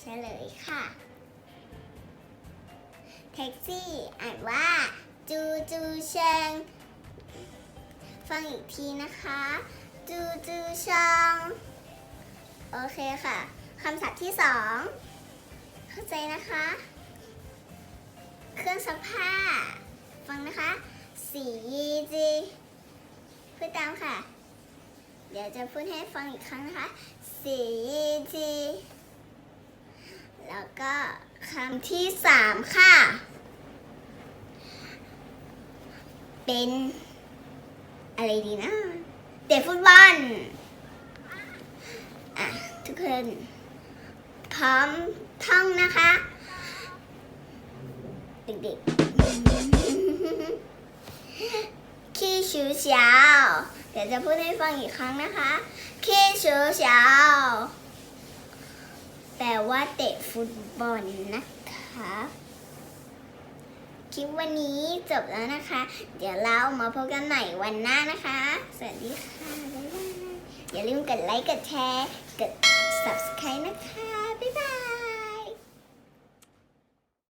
เฉลยค่ะแท็กซี่อ่านว่า จูจูเชงฟังอีกทีนะคะ จูจูชองโอเคค่ะคำศัพท์ที่สองเข้าใจนะคะ เครื่องซักผ้า ฟังนะคะ สีจีพูดตามค่ะ เดี๋ยวจะพูดให้ฟังอีกครั้งนะคะ สีจี ที่สามค่ะ เป็น อะไรดีนะ เตะฟุตบอลอะทุกคนพร้อมท่องนะคะ เด็กๆขี้ชูเฉียวเดี๋ยวจะพูดให้ฟังอีกครั้งนะคะขี้ชูเฉียว แปลว่าเตะฟุตบอลนะคะ คลิปวันนี้จบแล้วนะคะ เดี๋ยวเรามาพบกันใหม่วันหน้านะคะ สวัสดีค่ะ บ๊ายบาย อย่าลืมกดไลค์ กดแชร์ กด subscribe นะคะ